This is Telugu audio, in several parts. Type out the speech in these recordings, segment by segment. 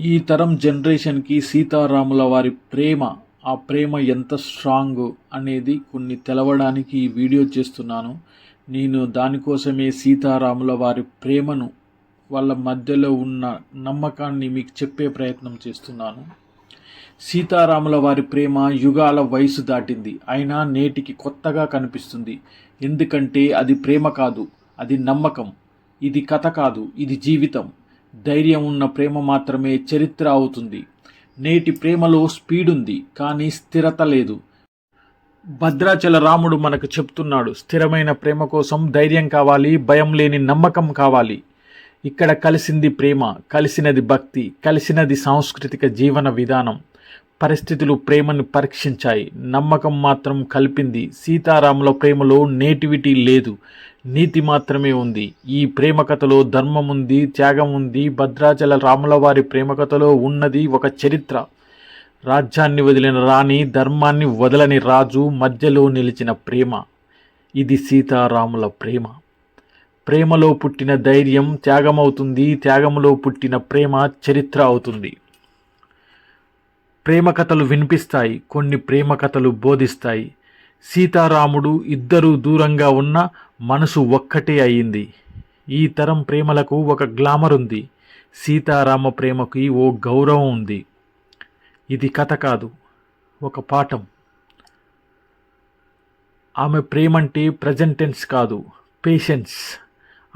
ఈ తరం జనరేషన్కి సీతారాముల వారి ప్రేమ ఆ ప్రేమ ఎంత స్ట్రాంగ్ అనేది కొన్ని తెలవడానికి ఈ వీడియో చేస్తున్నాను. నేను దానికోసమే సీతారాముల వారి ప్రేమను వాళ్ళ మధ్యలో ఉన్న నమ్మకాన్ని మీకు చెప్పే ప్రయత్నం చేస్తున్నాను. సీతారాముల వారి ప్రేమ యుగాల వయసు దాటింది. అయినా నేటికి కొత్తగా కనిపిస్తుంది. ఎందుకంటే అది ప్రేమ కాదు అది నమ్మకం. ఇది కథ కాదు ఇది జీవితం. ధైర్యం ఉన్న ప్రేమ మాత్రమే చరిత్ర అవుతుంది. నేటి ప్రేమలో స్పీడ్ ఉంది కానీ స్థిరత లేదు. భద్రాచల రాముడు మనకు చెప్తున్నాడు స్థిరమైన ప్రేమ కోసం ధైర్యం కావాలి భయం లేని నమ్మకం కావాలి. ఇక్కడ కలిసింది ప్రేమ కలిసినది భక్తి కలిసినది సాంస్కృతిక జీవన విధానం. పరిస్థితులు ప్రేమను పరీక్షించాయి నమ్మకం మాత్రం కలిపింది. సీతారాముల ప్రేమలో నేటివిటీ లేదు నీతి మాత్రమే ఉంది. ఈ ప్రేమ కథలో ధర్మం ఉంది త్యాగం ఉంది. భద్రాచల రాముల వారి ప్రేమ కథలో ఉన్నది ఒక చరిత్ర. రాజ్యాన్ని వదిలిన రాణి ధర్మాన్ని వదలని రాజు మధ్యలో నిలిచిన ప్రేమ. ఇది సీతారాముల ప్రేమ. ప్రేమలో పుట్టిన ధైర్యం త్యాగమవుతుంది త్యాగంలో పుట్టిన ప్రేమ చరిత్ర అవుతుంది. ప్రేమ కథలు వినిపిస్తాయి కొన్ని ప్రేమ కథలు బోధిస్తాయి. సీతారాముడు ఇద్దరూ దూరంగా ఉన్న మనసు ఒక్కటే అయింది. ఈ తరం ప్రేమలకు ఒక గ్లామర్ ఉంది. సీతారామ ప్రేమకి ఓ గౌరవం ఉంది. ఇది కథ కాదు ఒక పాఠం. ఆమె ప్రేమంటే ప్రజెంటెన్స్ కాదు పేషెన్స్.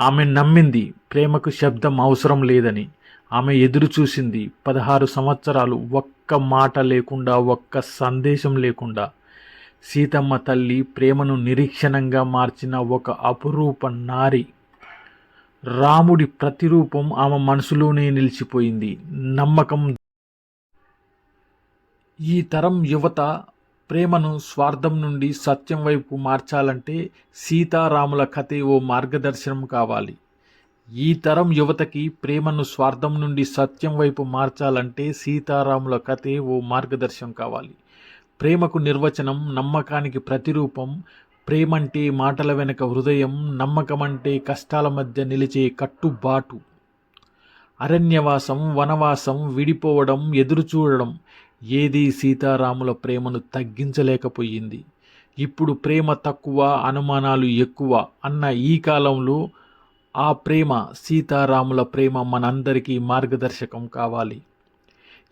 ఆమె నమ్మింది ప్రేమకు శబ్దం అవసరం లేదని. ఆమె ఎదురు చూసింది పదహారు సంవత్సరాలు ఒక్క మాట లేకుండా ఒక్క సందేశం లేకుండా. సీతమ్మ తల్లి ప్రేమను నిరీక్షణంగా మార్చిన ఒక అపురూప నారి. రాముడి ప్రతిరూపం ఆమె మనసులోనే నిలిచిపోయింది. నమ్మకం. ఈ తరం యువత ప్రేమను స్వార్థం నుండి సత్యం వైపు మార్చాలంటే సీతారాముల కథే ఓ మార్గదర్శనం కావాలి. ఈ తరం యువతకి ప్రేమను స్వార్థం నుండి సత్యం వైపు మార్చాలంటే సీతారాముల కథే ఓ మార్గదర్శనం కావాలి. ప్రేమకు నిర్వచనం నమ్మకానికి ప్రతిరూపం ప్రేమంటే మాటల వెనుక హృదయం నమ్మకమంటే కష్టాల మధ్య నిలిచే కట్టుబాటు. అరణ్యవాసం వనవాసం విడిపోవడం ఎదురుచూడడం ఏదీ సీతారాముల ప్రేమను తగ్గించలేకపోయింది. ఇప్పుడు ప్రేమ తక్కువ అనుమానాలు ఎక్కువ అన్న ఈ కాలంలో ఆ ప్రేమ సీతారాముల ప్రేమ మనందరికీ మార్గదర్శకం కావాలి.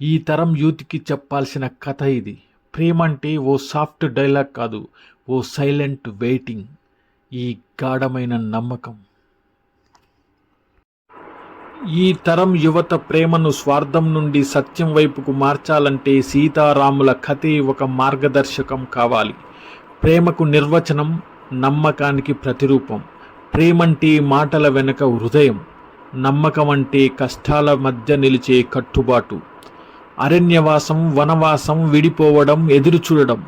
ఈ తరం యూత్కి చెప్పాల్సిన కథ ఇది. ప్రేమ అంటే ఓ సాఫ్ట్ డైలాగ్ కాదు ఓ సైలెంట్ వెయిటింగ్. ఈ గాఢమైన నమ్మకం. ఈ తరం యువత ప్రేమను స్వార్థం నుండి సత్యం వైపుకు మార్చాలంటే సీతారాముల కథే ఒక మార్గదర్శకం కావాలి. ప్రేమకు నిర్వచనం నమ్మకానికి ప్రతిరూపం. ప్రేమంటే మాటల వెనుక హృదయం. నమ్మకం అంటే కష్టాల మధ్య నిలిచే కట్టుబాటు. అరణ్యవాసం వనవాసం విడిపోవడం ఎదురుచూడడం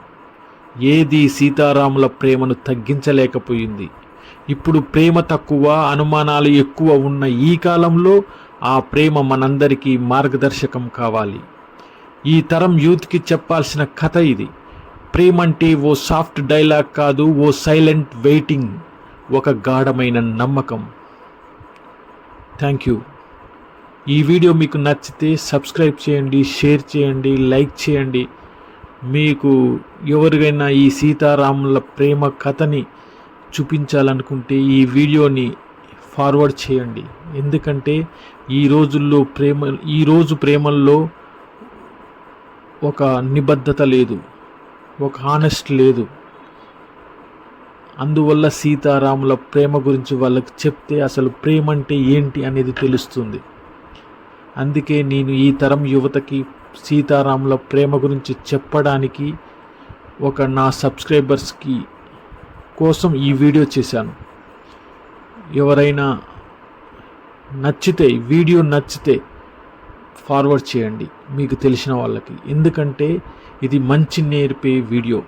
ఏది సీతారాముల ప్రేమను తగ్గించలేకపోయింది. ఇప్పుడు ప్రేమ తక్కువ అనుమానాలు ఎక్కువ ఉన్న ఈ కాలంలో ఆ ప్రేమ మనందరికీ మార్గదర్శకం కావాలి. ఈ తరం యూత్కి చెప్పాల్సిన కథ ఇది. ప్రేమ అంటే ఓ సాఫ్ట్ డైలాగ్ కాదు ఓ సైలెంట్ వెయిటింగ్ ఒక గాఢమైన నమ్మకం. Thank you. ఈ వీడియో మీకు నచ్చితే సబ్స్క్రైబ్ చేయండి షేర్ చేయండి లైక్ చేయండి. మీకు ఎవరికైనా ఈ సీతారాముల ప్రేమ కథని చూపించాలనుకుంటే ఈ వీడియోని ఫార్వర్డ్ చేయండి. ఎందుకంటే ఈ రోజుల్లో ప్రేమ ఈరోజు ప్రేమల్లో ఒక నిబద్ధత లేదు ఒక హానెస్ట్ లేదు. అందువల్ల సీతారాముల ప్రేమ గురించి వాళ్ళకి చెప్తే అసలు ప్రేమ అంటే ఏంటి అనేది తెలుస్తుంది. అందుకే నేను ఈ తరం యువతకి సీతారాముల ప్రేమ గురించి చెప్పడానికి ఒక నా సబ్స్క్రైబర్స్కి కోసం ఈ వీడియో చేశాను. ఎవరైనా నచ్చితే వీడియో నచ్చితే ఫార్వర్డ్ చేయండి మీకు తెలిసిన వాళ్ళకి. ఎందుకంటే ఇది మంచి నేర్పే వీడియో.